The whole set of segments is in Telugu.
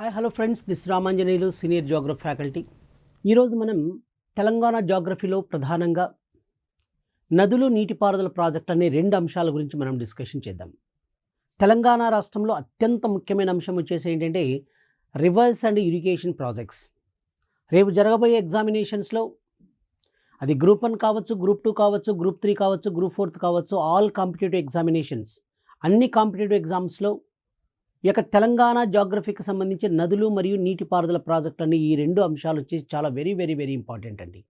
Hi hello friends. This Ramanjaneyulu senior geography faculty. ఈరోజు మనం తెలంగాణ జాగ్రఫీలో ప్రధానంగా నదులు నీటిపారుదల ప్రాజెక్ట్ అనే రెండు అంశాల గురించి మనం డిస్కషన్ చేద్దాం. తెలంగాణ రాష్ట్రంలో అత్యంత ముఖ్యమైన అంశం వచ్చేసి ఏంటంటే రివర్స్ అండ్ ఇరిగేషన్ ప్రాజెక్ట్స్. రేపు జరగబోయే ఎగ్జామినేషన్స్లో అది గ్రూప్ వన్ కావచ్చు గ్రూప్ టూ కావచ్చు గ్రూప్ త్రీ కావచ్చు గ్రూప్ ఫోర్త్ కావచ్చు ఆల్ కాంపిటేటివ్ ఎగ్జామినేషన్స్. అన్ని కాంపిటేటివ్ ఎగ్జామ్స్లో ఇక యొక్క తెలంగాణ జాగ్రఫీకి సంబంధించి నదులు మరియు నీటిపారుదల ప్రాజెక్టులు ఈ రెండు అంశాలు వచ్చేసి చాలా వెరీ వెరీ వెరీ ఇంపార్టెంట్ అండి.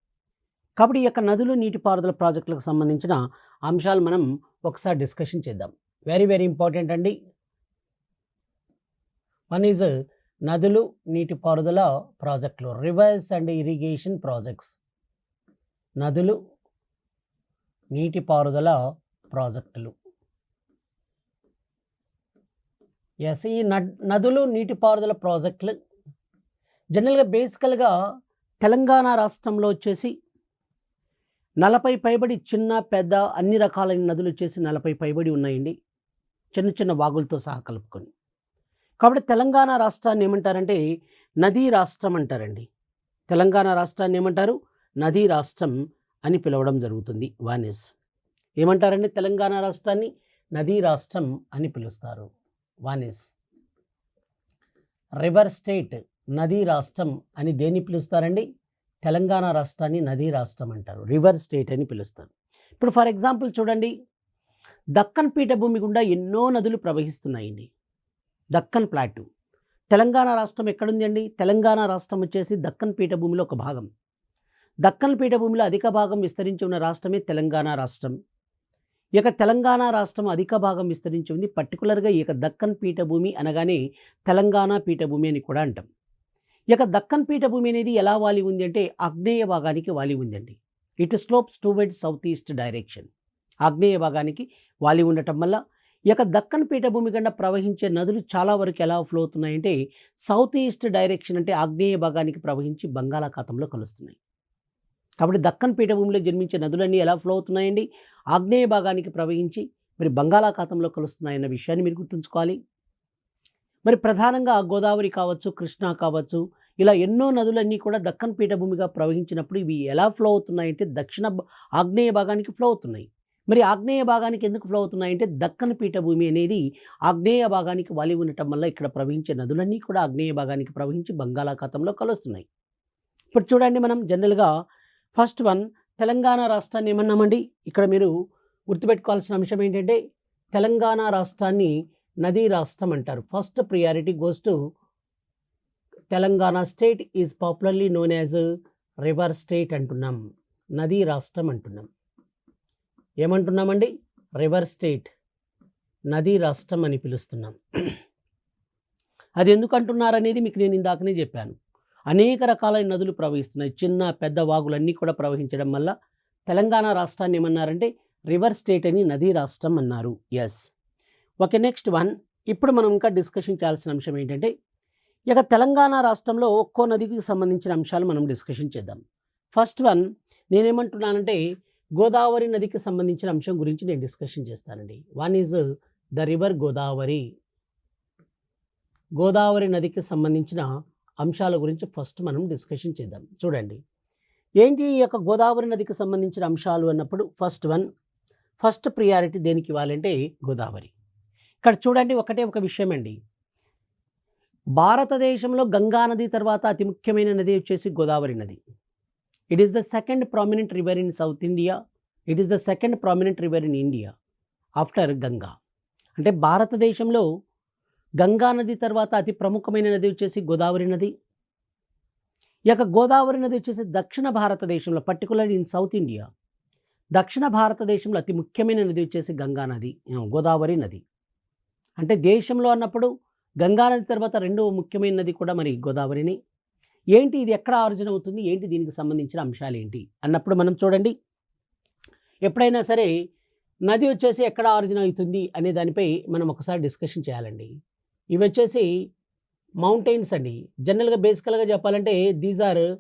కాబట్టి ఈ యొక్క నదులు నీటిపారుదల ప్రాజెక్టులకు సంబంధించిన అంశాలు మనం ఒకసారి డిస్కషన్ చేద్దాం. వెరీ వెరీ ఇంపార్టెంట్ అండి. వన్ ఈజ్ నదులు నీటిపారుదల ప్రాజెక్టులు రివర్స్ అండ్ ఇరిగేషన్ ప్రాజెక్ట్స్ నదులు నీటిపారుదల ప్రాజెక్టులు. ఎస్ ఈ నదులు నీటిపారుదల ప్రాజెక్టులు జనరల్గా బేసికల్గా తెలంగాణ రాష్ట్రంలో వచ్చేసి నలభై పైబడి చిన్న పెద్ద అన్ని రకాలైన నదులు వచ్చేసి నలభై పైబడి ఉన్నాయండి. చిన్న చిన్న వాగులతో సహా కలుపుకొని. కాబట్టి తెలంగాణ రాష్ట్రాన్ని ఏమంటారంటే నదీ రాష్ట్రం అంటారండి. తెలంగాణ రాష్ట్రాన్ని ఏమంటారు? నదీ రాష్ట్రం అని పిలవడం జరుగుతుంది. వానెస్ ఏమంటారండి? తెలంగాణ రాష్ట్రాన్ని నదీ రాష్ట్రం అని పిలుస్తారు. One is. రివర్ స్టేట్ నదీ రాష్ట్రం అని దేన్ని పిలుస్తారండి? తెలంగాణ రాష్ట్రాన్ని నదీ రాష్ట్రం అంటారు. రివర్ స్టేట్ అని పిలుస్తారు. ఇప్పుడు ఫర్ ఎగ్జాంపుల్ చూడండి. దక్కన్ పీఠభూమి గుండా ఎన్నో నదులు ప్రవహిస్తున్నాయండి. దక్కన్ ప్లాటు. తెలంగాణ రాష్ట్రం ఎక్కడుంది అండి తెలంగాణ రాష్ట్రం వచ్చేసి దక్కన్ పీఠభూమిలో ఒక భాగం. దక్కన్ పీఠభూమిలో అధిక భాగం విస్తరించి ఉన్న రాష్ట్రమే తెలంగాణ రాష్ట్రం. ఇక తెలంగాణ రాష్ట్రం అధిక భాగం విస్తరించి ఉంది పర్టికులర్గా ఇక దక్కన్ పీఠభూమి అనగానే తెలంగాణ పీఠభూమి అని కూడా అంటాం. ఇక దక్కన్ పీఠభూమి అనేది ఎలా వాలి ఉంది అంటే ఆగ్నేయ భాగానికి వాలి ఉందండి. It slopes toward south east direction. ఆగ్నేయ భాగానికి వాలి ఉండటం వల్ల ఇక దక్కన్ పీఠభూమి కన్నా ప్రవహించే నదులు చాలా వరకు ఎలా ఫ్లో అవుతున్నాయంటే సౌత్ ఈస్ట్ డైరెక్షన్ అంటే ఆగ్నేయ భాగానికి ప్రవహించి బంగాళాఖాతంలో కలుస్తున్నాయి. కాబట్టి దక్కన్ పీఠభూమిలో జన్మించే నదులన్నీ ఎలా ఫ్లో అవుతున్నాయండి? ఆగ్నేయ భాగానికి ప్రవహించి మరి బంగాళాఖాతంలో కలుస్తున్నాయన్న విషయాన్ని మీరు గుర్తుంచుకోవాలి. మరి ప్రధానంగా గోదావరి కావచ్చు కృష్ణా కావచ్చు ఇలా ఎన్నో నదులన్నీ కూడా దక్కన్ పీఠభూమిగా ప్రవహించినప్పుడు ఇవి ఎలా ఫ్లో అవుతున్నాయంటే దక్షిణ ఆగ్నేయ భాగానికి ఫ్లో అవుతున్నాయి. మరి ఆగ్నేయ భాగానికి ఎందుకు ఫ్లో అవుతున్నాయంటే దక్కన్ పీఠభూమి అనేది ఆగ్నేయ భాగానికి వాలి ఉండటం వల్ల ఇక్కడ ప్రవహించే నదులన్నీ కూడా ఆగ్నేయ భాగానికి ప్రవహించి బంగాళాఖాతంలో కలుస్తున్నాయి. ఇప్పుడు చూడండి మనం జనరల్గా ఫస్ట్ వన్ తెలంగాణ రాష్ట్రాన్ని ఏమన్నామండి? ఇక్కడ మీరు గుర్తుపెట్టుకోవాల్సిన అంశం ఏంటంటే తెలంగాణ రాష్ట్రాన్ని నదీ రాష్ట్రం అంటారు. First priority goes to Telangana state is popularly known as river state అంటున్నాం. నదీ రాష్ట్రం అంటున్నాం. ఏమంటున్నామండి? River state. నదీ రాష్ట్రం అని పిలుస్తున్నాం. అది ఎందుకు అంటున్నారనేది మీకు నేను ఇందాకనే చెప్పాను. అనేక రకాలైన నదులు ప్రవహిస్తున్నాయి. చిన్న పెద్ద వాగులన్నీ కూడా ప్రవహించడం వల్ల తెలంగాణ రాష్ట్రాన్ని ఏమన్నారంటే రివర్ స్టేట్ అని నదీ రాష్ట్రం అన్నారు. Yes okay next one. ఇప్పుడు మనం ఇంకా డిస్కషన్ చేయాల్సిన అంశం ఏంటంటే ఇక తెలంగాణ రాష్ట్రంలో ఒక్కో నదికి సంబంధించిన అంశాలు మనం డిస్కషన్ చేద్దాం. ఫస్ట్ వన్ నేనేమంటున్నానంటే గోదావరి నదికి సంబంధించిన అంశం గురించి నేను డిస్కషన్ చేస్తానండి. One is the river Godavari. Godavari నదికి సంబంధించిన అంశాల గురించి ఫస్ట్ మనం డిస్కషన్ చేద్దాం. చూడండి. ఏంటి ఈ యొక్క గోదావరి నదికి సంబంధించిన అంశాలు అన్నప్పుడు ఫస్ట్ వన్ ఫస్ట్ ప్రియారిటీ దేనికి ఇవ్వాలంటే గోదావరి. ఇక్కడ చూడండి ఒకటే ఒక విషయం అండి భారతదేశంలో గంగా నది తర్వాత అతి ముఖ్యమైన నది వచ్చేసి గోదావరి నది. It is the second prominent river in South India it is the second prominent river in India after Ganga అంటే భారతదేశంలో గంగా నది తర్వాత అతి ప్రముఖమైన నది వచ్చేసి గోదావరి నది. ఈ యొక్క గోదావరి నది వచ్చేసి దక్షిణ భారతదేశంలో పర్టికులర్ ఇన్ సౌత్ ఇండియా దక్షిణ భారతదేశంలో అతి ముఖ్యమైన నది వచ్చేసి గంగా నది గోదావరి నది. అంటే దేశంలో అన్నప్పుడు గంగా నది తర్వాత రెండవ ముఖ్యమైన నది కూడా మరి గోదావరిని. ఏంటి ఇది ఎక్కడ ఆర్జన అవుతుంది? ఏంటి దీనికి సంబంధించిన అంశాలు ఏంటి? అన్నప్పుడు మనం చూడండి. ఎప్పుడైనా సరే నది వచ్చేసి ఎక్కడ ఆరిజిన్ అవుతుంది అనే దానిపై మనం ఒకసారి డిస్కషన్ చేయాలండి. ఇవి వచ్చేసి మౌంటైన్స్ అండి. జనరల్గా బేసికల్గా చెప్పాలంటే these are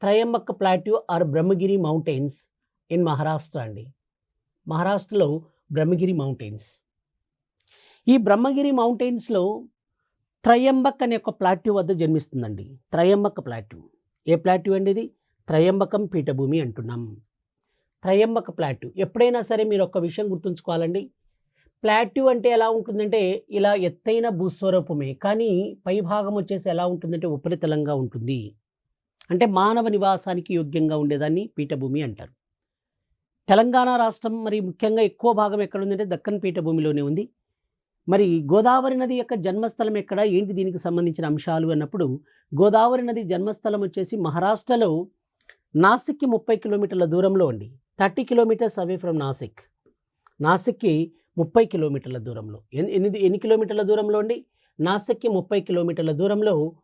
Trimbak plateau or Brahmagiri mountains in Maharashtra అండి. మహారాష్ట్రలో బ్రహ్మగిరి మౌంటైన్స్. ఈ బ్రహ్మగిరి మౌంటైన్స్లో త్రయంబక్ అనే ఒక ప్లాట్యూ వద్ద జన్మిస్తుందండి. త్రయంబక్ ప్లాట్యూ. ఏ ప్లాట్యూ అండి ఇది? త్రయంబకం పీఠభూమి అంటున్నాం. త్రయంబక ప్లాట్యూ. ఎప్పుడైనా సరే మీరు ఒక విషయం గుర్తుంచుకోవాలండి. ప్లాట్యూ అంటే ఎలా ఉంటుందంటే ఇలా ఎత్తైన భూస్వరూపమే కానీ పై భాగం వచ్చేసి ఎలా ఉంటుందంటే ఉపరితలంగా ఉంటుంది. అంటే మానవ నివాసానికి యోగ్యంగా ఉండేదాన్ని పీఠభూమి అంటారు. తెలంగాణ రాష్ట్రం మరి ముఖ్యంగా ఎక్కువ భాగం ఎక్కడ ఉందంటే దక్కన్ పీఠభూమిలోనే ఉంది. మరి గోదావరి నది యొక్క జన్మస్థలం ఎక్కడ? ఏంటి దీనికి సంబంధించిన అంశాలు అన్నప్పుడు గోదావరి నది జన్మస్థలం వచ్చేసి మహారాష్ట్రలో నాసిక్కి ముప్పై కిలోమీటర్ల దూరంలో అండి. Thirty kilometres away from Nashik. నాసిక్కి ముప్పై కిలోమీటర్ల దూరంలో. ఎన్ని ఎన్ని ఎన్ని కిలోమీటర్ల దూరంలో అండి? నాసిక్కి ముప్పై కిలోమీటర్ల దూరంలో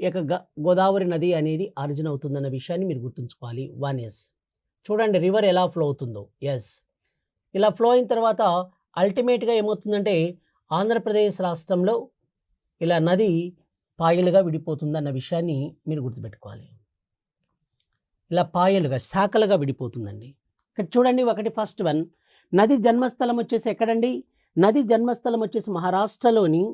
ఈ యొక్క గ- గోదావరి నది అనేది ఆర్జన్ అవుతుందన్న విషయాన్ని మీరు గుర్తుంచుకోవాలి. One yes. చూడండి రివర్ ఎలా ఫ్లో అవుతుందో. ఎస్. ఇలా ఫ్లో అయిన తర్వాత అల్టిమేట్గా ఏమవుతుందంటే ఆంధ్రప్రదేశ్ రాష్ట్రంలో ఇలా నది పాయలుగా విడిపోతుందన్న విషయాన్ని మీరు గుర్తుపెట్టుకోవాలి. ఇలా పాయలుగా శాఖలుగా విడిపోతుందండి. ఇక్కడ చూడండి ఒకటి ఫస్ట్ వన్. నది జన్మస్థలం వచ్చేసి ఎక్కడండి? నది జన్మస్థలం వచ్చేసి మహారాష్ట్రలోని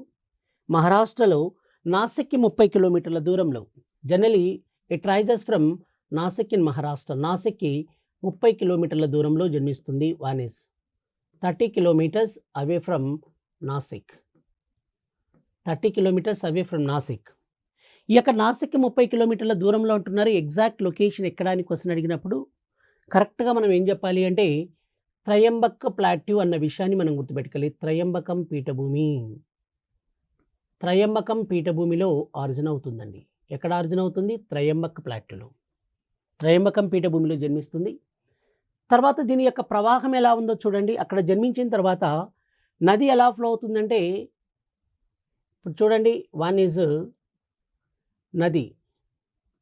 మహారాష్ట్రలో నాసిక్కి ముప్పై కిలోమీటర్ల దూరంలో. Generally it rises from Nasik in Maharashtra. నాసిక్కి ముప్పై కిలోమీటర్ల దూరంలో జన్మిస్తుంది వానిస్. Thirty kilometres away from Nasik. Thirty kilometres away from Nasik. ఈ యొక్క నాసిక్కి ముప్పై కిలోమీటర్ల దూరంలో ఉంటున్నారు ఎగ్జాక్ట్ లొకేషన్ ఎక్కడానికి అని అడిగినప్పుడు కరెక్ట్గా మనం ఏం చెప్పాలి అంటే త్రయంబక ప్లాట్యూ అన్న విషయాన్ని మనం గుర్తుపెట్టుకోవాలి. త్రయంబకం పీఠభూమి. త్రయంబకం పీఠభూమిలో ఆర్జన అవుతుందండి. ఎక్కడ ఆర్జన అవుతుంది? త్రయంబక ప్లాట్యూలో. త్రయంబకం పీఠభూమిలో జన్మిస్తుంది. తర్వాత దీని యొక్క ప్రవాహం ఎలా ఉందో చూడండి. అక్కడ జన్మించిన తర్వాత నది ఎలా ఫ్లో అవుతుందంటే ఇప్పుడు చూడండి. వన్ ఈజ్ నది.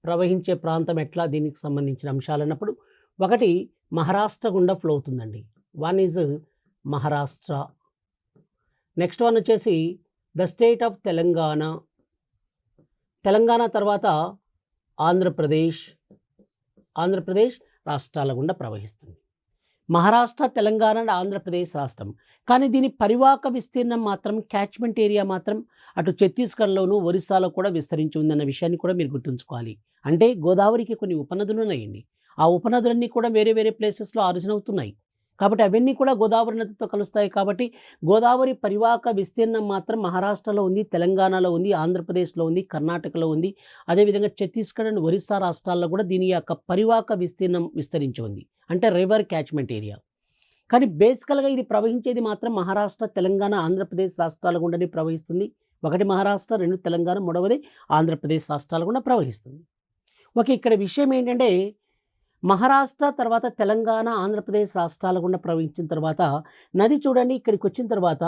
ప్రవహించే ప్రాంతం ఎట్లా? దీనికి సంబంధించిన అంశాలు అన్నప్పుడు. ఒకటి మహారాష్ట్ర గుండా ఫ్లో అవుతుందండి. One is Maharashtra. Next one వచ్చేసి the state of Telangana. Telangana తర్వాత ఆంధ్రప్రదేశ్. ఆంధ్రప్రదేశ్ రాష్ట్రాల గుండా ప్రవహిస్తుంది. మహారాష్ట్ర తెలంగాణ అండ్ ఆంధ్రప్రదేశ్ రాష్ట్రం. కానీ దీని పరివాహక విస్తీర్ణం మాత్రం క్యాచ్మెంట్ ఏరియా మాత్రం అటు ఛత్తీస్గఢ్లోను ఒరిస్సాలో కూడా విస్తరించి ఉందన్న విషయాన్ని కూడా మీరు గుర్తుంచుకోవాలి. అంటే గోదావరికి కొన్ని ఉపనదులు ఉన్నాయండి. ఆ ఉపనదులన్నీ కూడా వేరే వేరే ప్లేసెస్లో ఆరిజిన్ అవుతున్నాయి కాబట్టి అవన్నీ కూడా గోదావరి నదితో కలుస్తాయి కాబట్టి గోదావరి పరివాహక విస్తీర్ణం మాత్రం మహారాష్ట్రలో ఉంది తెలంగాణలో ఉంది ఆంధ్రప్రదేశ్లో ఉంది కర్ణాటకలో ఉంది. అదేవిధంగా ఛత్తీస్గఢ్ అండ్ ఒరిస్సా రాష్ట్రాల్లో కూడా దీని యొక్క పరివాహక విస్తీర్ణం విస్తరించి ఉంది. అంటే రివర్ క్యాచ్మెంట్ ఏరియా. కానీ బేసికల్గా ఇది ప్రవహించేది మాత్రం మహారాష్ట్ర తెలంగాణ ఆంధ్రప్రదేశ్ రాష్ట్రాల గుండానే ప్రవహిస్తుంది. ఒకటి మహారాష్ట్ర రెండు తెలంగాణ మూడవది ఆంధ్రప్రదేశ్ రాష్ట్రాల గుండా ప్రవహిస్తుంది. ఓకే ఇక్కడ విషయం ఏంటంటే మహారాష్ట్ర తర్వాత తెలంగాణ ఆంధ్రప్రదేశ్ రాష్ట్రాల గుండా ప్రవహించిన తర్వాత నది చూడండి ఇక్కడికి వచ్చిన తర్వాత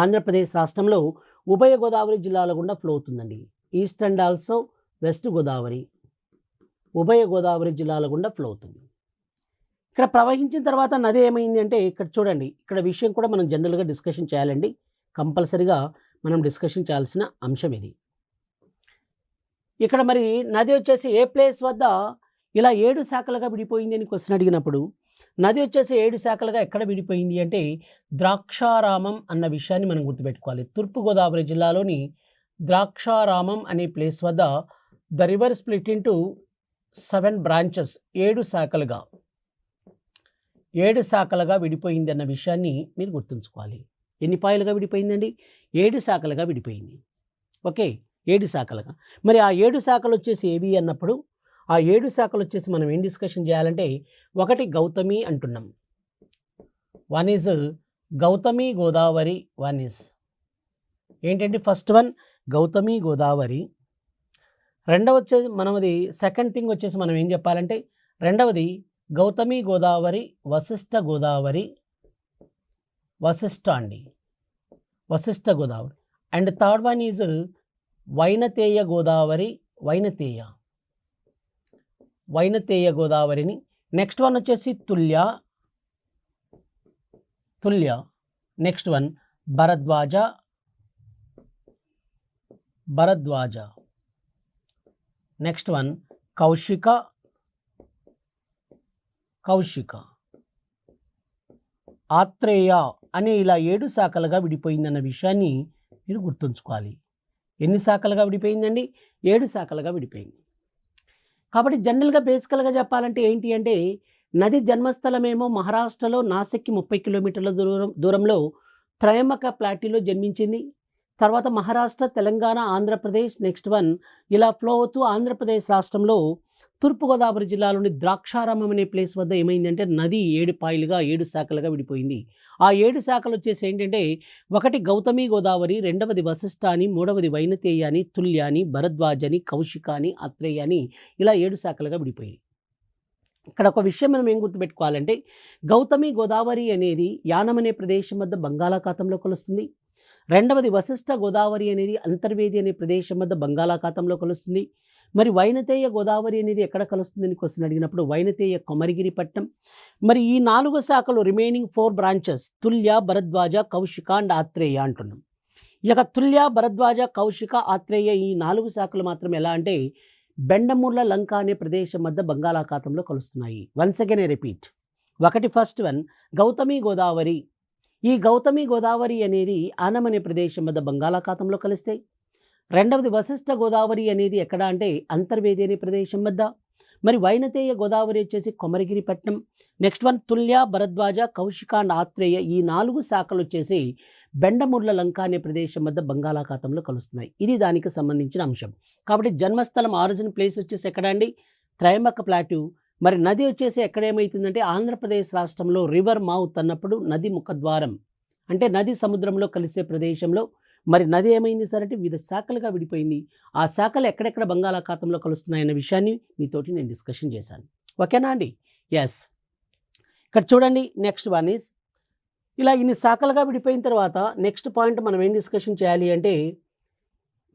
ఆంధ్రప్రదేశ్ రాష్ట్రంలో ఉభయ గోదావరి జిల్లాల గుండా ఫ్లో అవుతుందండి. East and also west Godavari ఉభయ గోదావరి జిల్లాల గుండా ఫ్లో అవుతుంది. ఇక్కడ ప్రవహించిన తర్వాత నది ఏమైంది అంటే ఇక్కడ చూడండి ఇక్కడ విషయం కూడా మనం జనరల్గా డిస్కషన్ చేయాలండి. కంపల్సరిగా మనం డిస్కషన్ చేయాల్సిన అంశం ఇది. ఇక్కడ మరి నది వచ్చేసి ఏ ప్లేస్ వద్ద ఇలా ఏడు శాఖలుగా విడిపోయింది అని క్వశ్చన్ అడిగినప్పుడు నది వచ్చేసి ఏడు శాఖలుగా ఎక్కడ విడిపోయింది అంటే ద్రాక్షారామం అన్న విషయాన్ని మనం గుర్తుపెట్టుకోవాలి. తూర్పుగోదావరి జిల్లాలోని ద్రాక్షారామం అనే ప్లేస్ వద్ద the river split into seven branches ఏడు శాఖలుగా ఏడు శాఖలుగా విడిపోయింది అన్న విషయాన్ని మీరు గుర్తుంచుకోవాలి. ఎన్ని పాయలుగా విడిపోయిందండి? ఏడు శాఖలుగా విడిపోయింది. ఓకే ఏడు శాఖలుగా. మరి ఆ ఏడు శాఖలు వచ్చేసి ఏవి అన్నప్పుడు ఆ ఏడు శాఖలు వచ్చేసి మనం ఏం డిస్కషన్ చేయాలంటే ఒకటి గౌతమి అంటున్నాం. One is Gautami Godavari one is ఏంటంటే ఫస్ట్ వన్ గౌతమి గోదావరి. రెండవ వచ్చేసి మనది సెకండ్ థింగ్ వచ్చేసి మనం ఏం చెప్పాలంటే రెండవది గౌతమి గోదావరి వశిష్ఠ గోదావరి వశిష్ఠ అండి. Vasishta Godavari. And third one is Vainateya Godavari Vainateya. Vainateya గోదావరిని. Next one వచ్చేసి Tulya. Tulya. Next one Bharadwaja. Bharadwaja. Next one Kaushika. Kaushika. Atreya అనే ఇలా ఏడు శాఖలుగా విడిపోయిందన్న విషయాన్ని మీరు గుర్తుంచుకోవాలి. ఎన్ని శాఖలుగా విడిపోయిందండి? ఏడు శాఖలుగా విడిపోయింది. కాబట్టి జనరల్గా బేసికల్గా చెప్పాలంటే ఏంటి అంటే నది జన్మస్థలమేమో మహారాష్ట్రలో నాసిక్కి ముప్పై కిలోమీటర్ల దూరం దూరంలో త్రయమక ప్లాటీలో జన్మించింది. తర్వాత మహారాష్ట్ర తెలంగాణ ఆంధ్రప్రదేశ్ నెక్స్ట్ వన్ ఇలా ఫ్లో అవుతూ ఆంధ్రప్రదేశ్ రాష్ట్రంలో తూర్పుగోదావరి జిల్లాలోని ద్రాక్షారామం అనే ప్లేస్ వద్ద ఏమైందంటే నది ఏడు పాయలుగా ఏడు శాఖలుగా విడిపోయింది. ఆ ఏడు శాఖలు వచ్చేసి ఏంటంటే ఒకటి గౌతమి గోదావరి రెండవది వశిష్ఠ అని మూడవది వైనతేయ అని తుల్య అని భరద్వాజ అని కౌశిక అని అత్రేయ అని ఇలా ఏడు శాఖలుగా విడిపోయాయి. ఇక్కడ ఒక విషయం మనం ఏం గుర్తుపెట్టుకోవాలంటే గౌతమి గోదావరి అనేది యానం అనే ప్రదేశం వద్ద బంగాళాఖాతంలో కలుస్తుంది. రెండవది వశిష్ఠ గోదావరి అనేది అంతర్వేది అనే ప్రదేశం వద్ద బంగాళాఖాతంలో కలుస్తుంది. మరి వైనతేయ గోదావరి అనేది ఎక్కడ కలుస్తుందని క్వశ్చన్ అడిగినప్పుడు వైనతేయ కొమరిగిరి పట్నం మరి ఈ నాలుగు శాఖలు remaining four branches Tulya Bharadwaja Kaushika and Atreya అంటున్నాం. ఇక తుల్య భరద్వాజ కౌశిక ఆత్రేయ ఈ నాలుగు శాఖలు మాత్రం ఎలా అంటే బెండమూర్ల లంక అనే ప్రదేశం వద్ద బంగాళాఖాతంలో కలుస్తున్నాయి. వన్స్ అగైన్ ఐ రిపీట్ ఒకటి ఫస్ట్ వన్ గౌతమి గోదావరి. ఈ గౌతమి గోదావరి అనేది ఆనం అనే ప్రదేశం వద్ద బంగాళాఖాతంలో కలుస్తాయి. రెండవది వశిష్ఠ గోదావరి అనేది ఎక్కడ అంటే అంతర్వేది అనే ప్రదేశం వద్ద మరి వైనతేయ గోదావరి వచ్చేసి కొమరగిరి పట్నం నెక్స్ట్ వన్ తుల్య భరద్వాజ కౌశికాండ్ ఆత్రేయ ఈ నాలుగు శాఖలు వచ్చేసి బెండముర్ల లంక అనే ప్రదేశం వద్ద బంగాళాఖాతంలో కలుస్తున్నాయి. ఇది దానికి సంబంధించిన అంశం. కాబట్టి జన్మస్థలం ఆరిజిన్ ప్లేస్ వచ్చేసి ఎక్కడ అండి? త్రైమక ప్లాట్యూ మరి నది వచ్చేసి ఎక్కడ ఏమవుతుందంటే ఆంధ్రప్రదేశ్ రాష్ట్రంలో రివర్ మౌత్ అన్నప్పుడు నది ముఖద్వారం అంటే నది సముద్రంలో కలిసే ప్రదేశంలో మరి నది ఏమైంది సార్ అంటే వివిధ శాఖలుగా విడిపోయింది. ఆ శాఖలు ఎక్కడెక్కడ బంగాళాఖాతంలో కలుస్తున్నాయన్న విషయాన్ని మీతోటి నేను డిస్కషన్ చేశాను. ఓకేనా అండి? ఎస్ ఇక్కడ చూడండి నెక్స్ట్ వన్ ఈస్ ఇలా ఇన్ని శాఖలుగా విడిపోయిన తర్వాత నెక్స్ట్ పాయింట్ మనం ఏం డిస్కషన్ చేయాలి అంటే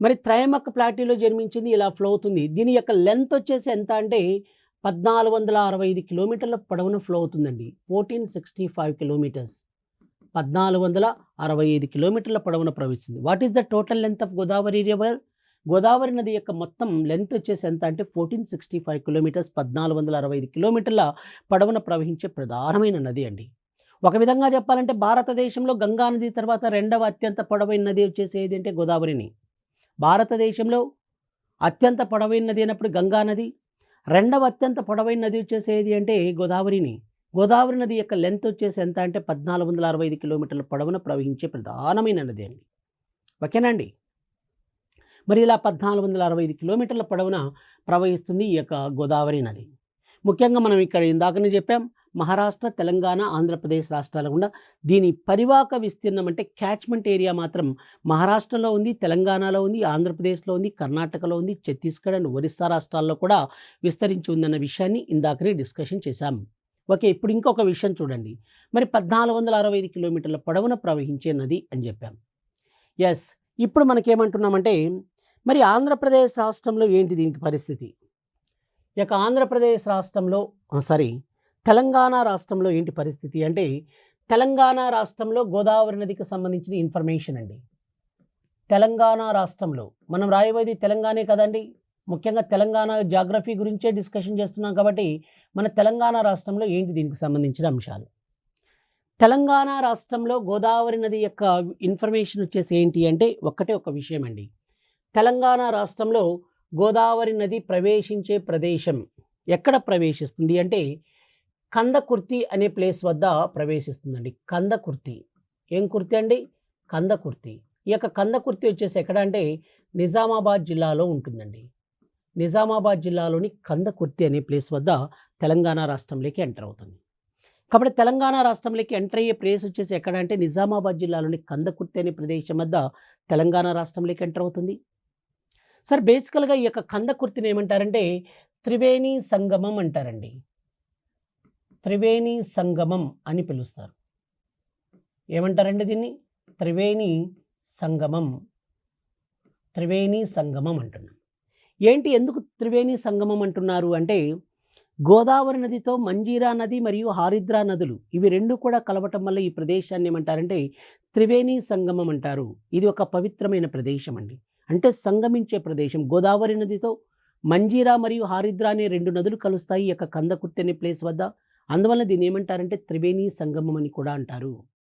మరి త్రయమక్క ప్లాటీలో జన్మించింది ఇలా ఫ్లో అవుతుంది. దీని యొక్క లెంత్ వచ్చేసి ఎంత అంటే పద్నాలుగు వందల అరవై ఐదు కిలోమీటర్ల పొడవున ఫ్లో అవుతుందండి. ఫోర్టీన్ సిక్స్టీ ఫైవ్ కిలోమీటర్స్ పద్నాలుగు వందల అరవై ఐదు కిలోమీటర్ల పొడవున ప్రవహిస్తుంది what is the total length of Godavari river Godavari నది యొక్క మొత్తం లెంత్ వచ్చేసి ఎంత అంటే ఫోర్టీన్ సిక్స్టీ ఫైవ్ కిలోమీటర్స్ పద్నాలుగు వందల అరవై ఐదు కిలోమీటర్ల పొడవున ప్రవహించే ప్రధానమైన నది అండి. ఒక విధంగా చెప్పాలంటే భారతదేశంలో గంగా నది తర్వాత రెండవ అత్యంత పొడవైన నది వచ్చేసి ఏది అంటే గోదావరిని. భారతదేశంలో అత్యంత పొడవైన నది అయినప్పుడు గంగా నది రెండవ అత్యంత పొడవైన నది వచ్చేసి ఏది అంటే గోదావరిని. గోదావరి నది యొక్క లెంత్ వచ్చేసి ఎంత అంటే పద్నాలుగు వందల అరవై ఐదు కిలోమీటర్ల పొడవున ప్రవహించే ప్రధానమైన నది అండి? ఓకేనండి మరి ఇలా పద్నాలుగు వందల అరవై ఐదు కిలోమీటర్ల పొడవున ప్రవహిస్తుంది ఈ యొక్క గోదావరి నది. ముఖ్యంగా మనం ఇక్కడ ఇందాకనే చెప్పాం మహారాష్ట్ర తెలంగాణ ఆంధ్రప్రదేశ్ రాష్ట్రాల గుండా దీని పరివాహక విస్తీర్ణం అంటే క్యాచ్మెంట్ ఏరియా మాత్రం మహారాష్ట్రలో ఉంది తెలంగాణలో ఉంది ఆంధ్రప్రదేశ్లో ఉంది కర్ణాటకలో ఉంది ఛత్తీస్గఢ్ అండ్ ఒరిస్సా రాష్ట్రాల్లో కూడా విస్తరించి ఉందన్న విషయాన్ని ఇందాకనే డిస్కషన్ చేశాం. ఓకే ఇప్పుడు ఇంకొక విషయం చూడండి. మరి పద్నాలుగు వందల అరవై ఐదు కిలోమీటర్ల పొడవున ప్రవహించే నది అని చెప్పాం. ఎస్ ఇప్పుడు మనకేమంటున్నామంటే మరి ఆంధ్రప్రదేశ్ రాష్ట్రంలో ఏంటి దీనికి పరిస్థితి? ఇక ఆంధ్రప్రదేశ్ రాష్ట్రంలో సారీ తెలంగాణ రాష్ట్రంలో ఏంటి పరిస్థితి అంటే తెలంగాణ రాష్ట్రంలో గోదావరి నదికి సంబంధించిన ఇన్ఫర్మేషన్ అండి. తెలంగాణ రాష్ట్రంలో మనం రాయబోయేది తెలంగాణే కదండి. ముఖ్యంగా తెలంగాణ జాగ్రఫీ గురించే డిస్కషన్ చేస్తున్నాం కాబట్టి మన తెలంగాణ రాష్ట్రంలో ఏంటి దీనికి సంబంధించిన అంశాలు? తెలంగాణ రాష్ట్రంలో గోదావరి నది యొక్క ఇన్ఫర్మేషన్ వచ్చేసి ఏంటి అంటే ఒక్కటే ఒక విషయం అండి. తెలంగాణ రాష్ట్రంలో గోదావరి నది ప్రవేశించే ప్రదేశం ఎక్కడ ప్రవేశిస్తుంది అంటే కందకుర్తి అనే ప్లేస్ వద్ద ప్రవేశిస్తుందండి. కందకుర్తి ఏం కుర్తి అండి? కందకుర్తి ఈ యొక్క కందకుర్తి వచ్చేసి ఎక్కడ అంటే నిజామాబాద్ జిల్లాలో ఉంటుందండి. నిజామాబాద్ జిల్లాలోని కందకుర్తి అనే ప్లేస్ వద్ద తెలంగాణ రాష్ట్రంలోకి ఎంటర్ అవుతుంది. కాబట్టి తెలంగాణ రాష్ట్రంలోకి ఎంటర్ అయ్యే ప్లేస్ వచ్చేసి ఎక్కడ అంటే నిజామాబాద్ జిల్లాలోని కందకుర్తి అనే ప్రదేశం వద్ద తెలంగాణ రాష్ట్రంలోకి ఎంటర్ అవుతుంది. సార్ బేసికల్గా ఈ యొక్క కందకుర్తిని ఏమంటారంటే త్రివేణి సంగమం అంటారండి. త్రివేణి సంగమం అని పిలుస్తారు. ఏమంటారండి దీన్ని? త్రివేణి సంగమం. త్రివేణి సంగమం అంటున్నాం. ఏంటి ఎందుకు త్రివేణి సంగమం అంటున్నారు అంటే గోదావరి నదితో మంజీరా నది మరియు హారిద్రా నదులు ఇవి రెండు కూడా కలవటం వల్ల ఈ ప్రదేశాన్ని ఏమంటారంటే త్రివేణి సంగమం అంటారు. ఇది ఒక పవిత్రమైన ప్రదేశం అండి. అంటే సంగమించే ప్రదేశం. గోదావరి నదితో మంజీరా మరియు హారిద్రా అనే రెండు నదులు కలుస్తాయి. ఈ యొక్క కందకుర్తి అనే ప్లేస్ వద్ద అందువల్ల దీన్ని ఏమంటారంటే త్రివేణి సంగమం అని కూడా అంటారు.